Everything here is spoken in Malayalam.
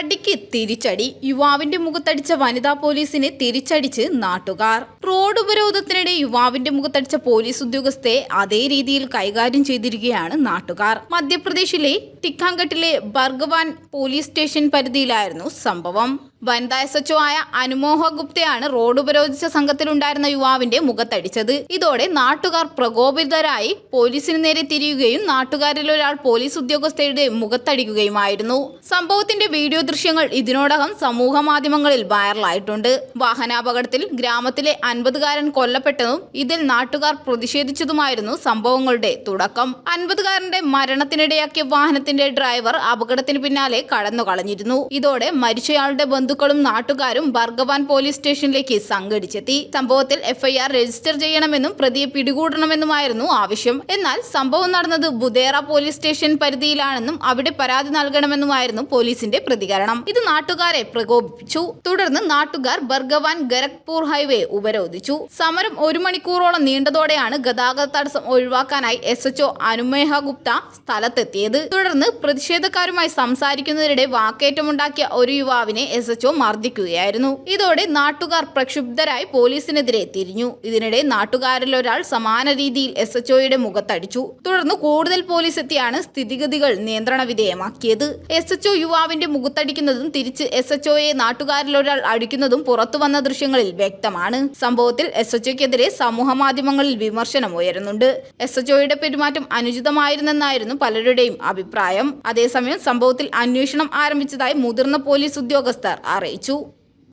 തടിക്ക് തിരിച്ചടി. യുവാവിന്റെ മുഖത്തടിച്ച വനിതാ പോലീസിനെ തിരിച്ചടിച്ച് നാട്ടുകാർ. റോഡ് ഉപരോധത്തിനിടെ യുവാവിന്റെ മുഖത്തടിച്ച പോലീസ് ഉദ്യോഗസ്ഥയെ അതേ രീതിയിൽ കൈകാര്യം ചെയ്തിരിക്കുകയാണ് നാട്ടുകാർ. മധ്യപ്രദേശിലെ ടിക്കാങ്കട്ടിലെ ബർഗവാൻ പോലീസ് സ്റ്റേഷൻ പരിധിയിലായിരുന്നു സംഭവം. വനിതാ എസ് എച്ച് ആയ അനുമോഹ ഗുപ്തയാണ് റോഡ് ഉപരോധിച്ച സംഘത്തിലുണ്ടായിരുന്ന യുവാവിന്റെ മുഖത്തടിച്ചത്. ഇതോടെ നാട്ടുകാർ പ്രകോപിതരായി പോലീസിന് നേരെ തിരിയുകയും നാട്ടുകാരിൽ ഒരാൾ പോലീസ് ഉദ്യോഗസ്ഥയുടെ മുഖത്തടിക്കുകയുമായിരുന്നു. സംഭവത്തിന്റെ വീഡിയോ ദൃശ്യങ്ങൾ ഇതിനോടകം സമൂഹ മാധ്യമങ്ങളിൽ വൈറലായിട്ടുണ്ട്. വാഹനാപകടത്തിൽ ഗ്രാമത്തിലെ അൻപതുകാരൻ കൊല്ലപ്പെട്ടതും ഇതിൽ നാട്ടുകാർ പ്രതിഷേധിച്ചതുമായിരുന്നു സംഭവങ്ങളുടെ തുടക്കം. അൻപതുകാരന്റെ മരണത്തിനിടയാക്കിയ വാഹനത്തിന്റെ ഡ്രൈവർ അപകടത്തിന് പിന്നാലെ കടന്നു കളഞ്ഞിരുന്നു ഇതോടെ മരിച്ചയാളുടെ ബന്ധുക്കളും നാട്ടുകാരും ബർഗവാൻ പോലീസ് സ്റ്റേഷനിലേക്ക് സംഘടിച്ചെത്തി. സംഭവത്തിൽ എഫ്ഐആർ രജിസ്റ്റർ ചെയ്യണമെന്നും പ്രതിയെ പിടികൂടണമെന്നുമായിരുന്നു ആവശ്യം. എന്നാൽ സംഭവം നടന്നത് ബുദേറ പോലീസ് സ്റ്റേഷൻ പരിധിയിലാണെന്നും അവിടെ പരാതി നൽകണമെന്നുമായിരുന്നു പോലീസിന്റെ പ്രതികരണം. ഇത് നാട്ടുകാരെ പ്രകോപിപ്പിച്ചു. തുടർന്ന് നാട്ടുകാർ ബർഗവാൻ ഗരഖ്പൂർ ഹൈവേ ഉപരോധിച്ചു. സമരം ഒരു മണിക്കൂറോളം നീണ്ടതോടെയാണ് ഗതാഗത തടസ്സം ഒഴിവാക്കാനായി S H O Anumeha Gupta സ്ഥലത്തെത്തിയത്. തുടർന്ന് പ്രതിഷേധക്കാരുമായി സംസാരിക്കുന്നതിനിടെ വാക്കേറ്റമുണ്ടാക്കിയ ഒരു യുവാവിനെ എസ് എച്ച്ഒ മർദ്ദിക്കുകയായിരുന്നു. ഇതോടെ നാട്ടുകാർ പ്രക്ഷുബ്ധരായി പോലീസിനെതിരെ തിരിഞ്ഞു. ഇതിനിടെ നാട്ടുകാരിൽ ഒരാൾ സമാന രീതിയിൽ എസ് എച്ച്ഒയുടെ മുഖത്തടിച്ചു. തുടർന്ന് കൂടുതൽ പോലീസ് എത്തിയാണ് സ്ഥിതിഗതികൾ നിയന്ത്രണ വിധേയമാക്കിയത്. എസ് എച്ച്ഒ യുവാവിന്റെ മുഖത്തടിക്കുന്നതും തിരിച്ച് എസ് എച്ച്ഒയെ നാട്ടുകാരിൽ ഒരാൾ അടിക്കുന്നതും പുറത്തുവന്ന ദൃശ്യങ്ങളിൽ വ്യക്തമാണ്. സംഭവത്തിൽ എസ് എച്ച്ഒക്കെതിരെ സമൂഹ മാധ്യമങ്ങളിൽ വിമർശനം ഉയരുന്നുണ്ട്. എസ് എച്ച്ഒയുടെ പെരുമാറ്റം അനുചിതമായിരുന്നെന്നായിരുന്നു പലരുടെയും അഭിപ്രായം. അതേസമയം സംഭവത്തിൽ അന്വേഷണം ആരംഭിച്ചതായി മുതിർന്ന പോലീസ് ഉദ്യോഗസ്ഥർ അറിയിച്ചു.